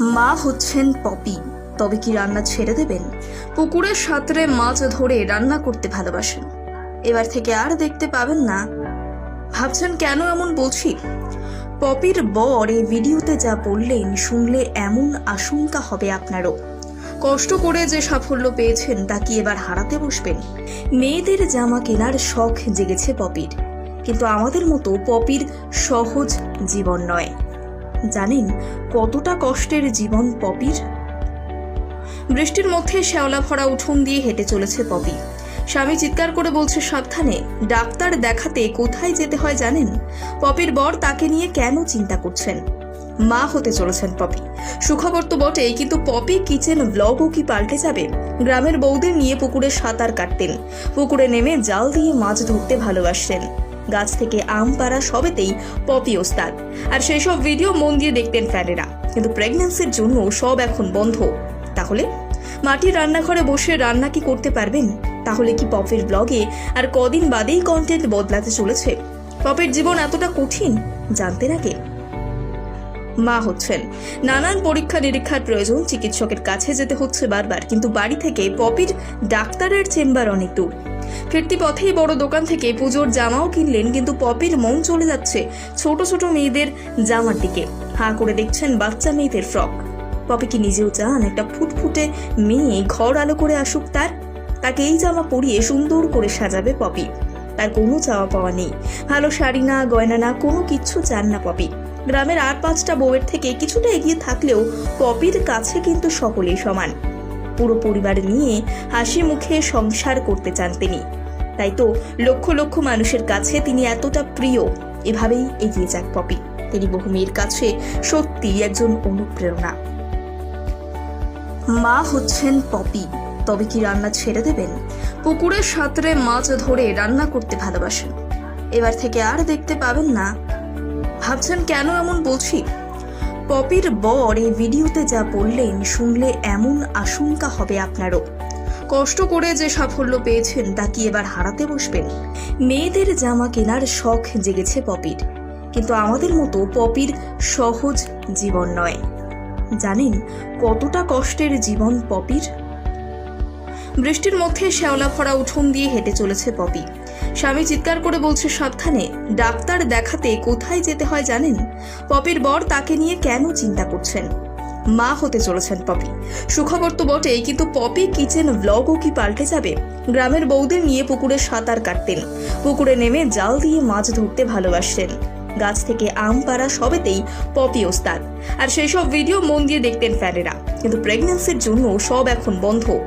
মা হচ্ছেন পপি। তবে কি রান্না ছেড়ে দেবেন? পুকুরের সাঁতরে মাছ ধরে রান্না করতে ভালোবাসেন। এবার থেকে আর দেখতে পাবেন না। ভাবছেন কেন এমন বলছি? পপির বর এই ভিডিওতে যা বললেন শুনলে এমন আশঙ্কা হবে আপনারও। কষ্ট করে যে সাফল্য পেয়েছেন তা কি এবার হারাতে বসবেন? মেয়েদের জামা কেনার শখ জেগেছে পপির। কিন্তু আমাদের মতো পপির সহজ জীবন নয়। জানেন কতটা কষ্টের জীবন পপির? বৃষ্টির মধ্যে শ্যাওলা ভরা উঠোন দিয়ে হেঁটে চলেছে পপি। স্বামী চিৎকার করে বলছে, সাবধানে, ডাক্তার দেখাতে কোথায় যেতে হয় জানেন? পপির বর তাকে নিয়ে কেন চিন্তা করছেন? মা হতে চলেছেন পপি। সুখবর তো বটেই, কিন্তু পপি কিচেন ব্লগও কি পাল্টে যাবে? গ্রামের বৌদের নিয়ে পুকুরে সাঁতার কাটতেন। পুকুরে নেমে জাল দিয়ে মাছ ধরতে ভালোবাসতেন। গাছ থেকে আম, পাড়া সবেতেই পপি ওস্তাদ। আর সেই সব ভিডিও মন দিয়ে দেখতেন ফ্যানেরা। কিন্তু প্রেগন্যান্সির জন্য সব এখন বন্ধ। তাহলে মাটির রান্নাঘরে বসে রান্না কি করতে পারবেন? তাহলে কি পপের ব্লগে আর কদিন বাদেই কন্টেন্ট বদলাতে চলেছে? পপের জীবন এতটা কঠিন? জানতে নাকি মা হচ্ছেন। নানান পরীক্ষা নিরীক্ষার প্রয়োজন, চিকিৎসকের কাছে যেতে হচ্ছে বারবার। কিন্তু বাড়ি থেকে পপির ডাক্তারের চেম্বার অনেক দূর। ফিরতি পথেই বড় দোকান থেকে পুজোর জামাও কিনলেন, কিন্তু পপির মন চলে যাচ্ছে ছোট ছোট মেয়েদের জামার দিকে। হাঁ করে দেখছেন বাচ্চা মেয়েদের ফ্রক। পপি কি নিজেও চান একটা ফুটফুটে মেয়ে ঘর আলো করে আসুক তার? তাকে এই জামা পরিয়ে সুন্দর করে সাজাবে পপি। তার কোনো চাওয়া পাওয়া নেই। ভালো শাড়ি না, গয়না না, কোনো কিচ্ছু চান না পপি। গ্রামের আর পাঁচটা বউয়ের থেকে কিছুটা এগিয়ে থাকলেও পপির কাছে কিন্তু সকলেই সমান। পুরো পরিবার নিয়ে হাসি মুখে সংসার করতে চান তিনি। তাই তো লক্ষ লক্ষ মানুষের কাছে তিনি এতটা প্রিয়। এভাবেই এগিয়ে যাক পপি। তিনি বহু মেয়ের কাছে সত্যি একজন অনুপ্রেরণা। মা হচ্ছেন পপি। তবে কি রান্না ছেড়ে দেবেন? পুকুরের সাঁতরে মাছ ধরে রান্না করতে ভালোবাসেন। এবার থেকে আর দেখতে পাবেন না। ভাবছেন কেন এমন বলছি? পপির বর এই ভিডিওতে যা বললেন, শুনলে এমন আশঙ্কা হবে আপনারও। কষ্ট করে যে সাফল্য পেয়েছেন, তা কি এবার হারাতে বসবেন? মেয়েদের জামা কেনার শখ জেগেছে পপির। কিন্তু আমাদের মতো পপির সহজ জীবন নয়। জানেন কতটা কষ্টের জীবন পপির? বৃষ্টির মধ্যে শ্যাওলা ভরা উঠোন দিয়ে হেঁটে চলেছে পপি। স্বামী চিৎকার করে বলছে, সাবধানে, ডাক্তার দেখাতে কোথায় যেতে হয় জানেন? পপির বর তাকে নিয়ে কেন চিন্তা করছেন? মা হতে চলেছেন পপি। সুখবর তো বটেই, কিন্তু পপি কিচেন ব্লগও কি পাল্টে যাবে? গ্রামের বৌদের নিয়ে পুকুরে সাঁতার কাটতেন। পুকুরে নেমে জাল দিয়ে মাছ ধরতে ভালোবাসতেন। গাছ থেকে আম পাড়া সবেতেই পপি ওস্তাদ। আর সেই সব ভিডিও মন দিয়ে দেখতেন ফ্যানেরা। কিন্তু প্রেগন্যান্সির জন্য সব এখন বন্ধ।